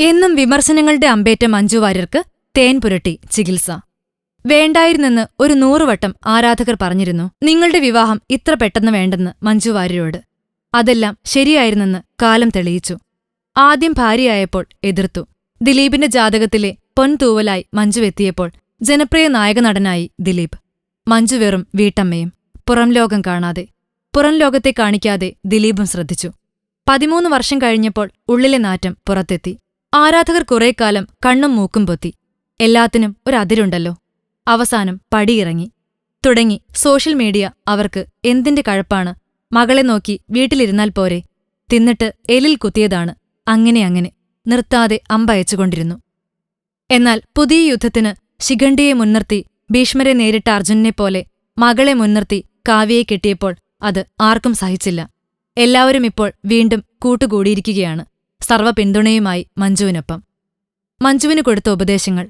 എന്നും വിമർശനങ്ങളുടെ അമ്പേറ്റ മഞ്ജു വാര്യർക്ക് തേൻ പുരട്ടി ചികിത്സ. വേണ്ടായിരുന്നെന്ന് ഒരു നൂറുവട്ടം ആരാധകർ പറഞ്ഞിരുന്നു. നിങ്ങളുടെ വിവാഹം ഇത്ര പെട്ടെന്ന് വേണ്ടെന്ന് മഞ്ജുവാര്യരോട് അതെല്ലാം ശരിയായിരുന്നെന്ന് കാലം തെളിയിച്ചു. ആദ്യം ഭാര്യയായപ്പോൾ എതിർത്തു. ദിലീപിന്റെ ജാതകത്തിലെ പൊൻതൂവലായി മഞ്ജു എത്തിയപ്പോൾ ജനപ്രിയ നായകനടനായി ദിലീപ്. മഞ്ജു വെറും വീട്ടമ്മയും പുറംലോകം കാണാതെ പുറംലോകത്തെ കാണിക്കാതെ ദിലീപും ശ്രദ്ധിച്ചു. പതിമൂന്ന് വർഷം കഴിഞ്ഞപ്പോൾ ഉള്ളിലെ നാറ്റം പുറത്തെത്തി. ആരാധകർ കുറേക്കാലം കണ്ണും മൂക്കും പൊത്തി. എല്ലാത്തിനും ഒരതിരുണ്ടല്ലോ അവസാനം പടിയിറങ്ങി. തുടങ്ങി. സോഷ്യൽ മീഡിയ അവർക്ക് എന്തിന്റെ കഴപ്പാണ്? മകളെ നോക്കി വീട്ടിലിരുന്നാൽ പോരെ. തിന്നിട്ട് എലിൽ കുത്തിയതാണ്. അങ്ങനെ അങ്ങനെ. നിർത്താതെ അമ്പയച്ചുകൊണ്ടിരുന്നു. എന്നാൽ പുതിയ യുദ്ധത്തിന് ശിഖണ്ഡിയെ മുൻനിർത്തി ഭീഷ്മരെ നേരിട്ട അർജുനനെപ്പോലെ മകളെ മുൻനിർത്തി കാവ്യയെ കെട്ടിയപ്പോൾ അത് ആർക്കും സഹിച്ചില്ല. എല്ലാവരും ഇപ്പോൾ വീണ്ടും കൂട്ടുകൂടിയിരിക്കുകയാണ്. സർവ പിന്തുണയുമായി മഞ്ജുവിനൊപ്പം. മഞ്ജുവിന് കൊടുത്ത ഉപദേശങ്ങൾ.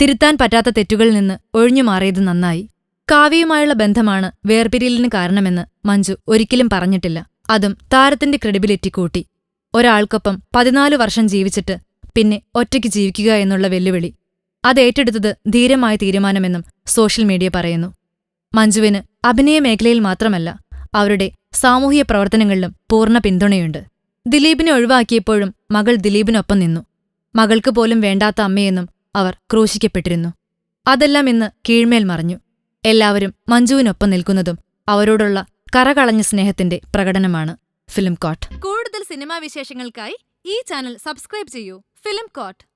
തിരുത്താൻ പറ്റാത്ത തെറ്റുകളിൽ നിന്ന് ഒഴിഞ്ഞുമാറിയത് നന്നായി. കാവ്യയുമായുള്ള ബന്ധമാണ് വേർപിരിയലിന് കാരണമെന്ന് മഞ്ജു ഒരിക്കലും പറഞ്ഞിട്ടില്ല. അതും താരത്തിന്റെ ക്രെഡിബിലിറ്റി കൂട്ടി. ഒരാൾക്കൊപ്പം പതിനാല് വർഷം ജീവിച്ചിട്ട് പിന്നെ ഒറ്റയ്ക്ക് ജീവിക്കുക എന്നുള്ള വെല്ലുവിളി. അതേറ്റെടുത്തത് ധീരമായ തീരുമാനമെന്നും സോഷ്യൽ മീഡിയ പറയുന്നു. മഞ്ജുവിന് അഭിനയ മേഖലയിൽ മാത്രമല്ല അവരുടെ സാമൂഹിക പ്രവർത്തനങ്ങളിലും പൂർണ പിന്തുണയുണ്ട്. ദിലീപിനെ ഒഴിവാക്കിയപ്പോഴും മകൾ ദിലീപിനൊപ്പം നിന്നു. മകൾക്ക് പോലും വേണ്ടാത്ത അമ്മയെന്നും അവർ ക്രൂശിക്കപ്പെട്ടിരുന്നു. അതെല്ലാം ഇന്ന് കീഴ്മേൽ മറിഞ്ഞു. എല്ലാവരും മഞ്ജുവിനൊപ്പം നിൽക്കുന്നതും അവരോടുള്ള കറകളഞ്ഞ സ്നേഹത്തിന്റെ പ്രകടനമാണ് ഫിലിം കോട്ട്. കൂടുതൽ സിനിമാ വിശേഷങ്ങൾക്കായി ഈ ചാനൽ സബ്സ്ക്രൈബ് ചെയ്യൂ. Film coat.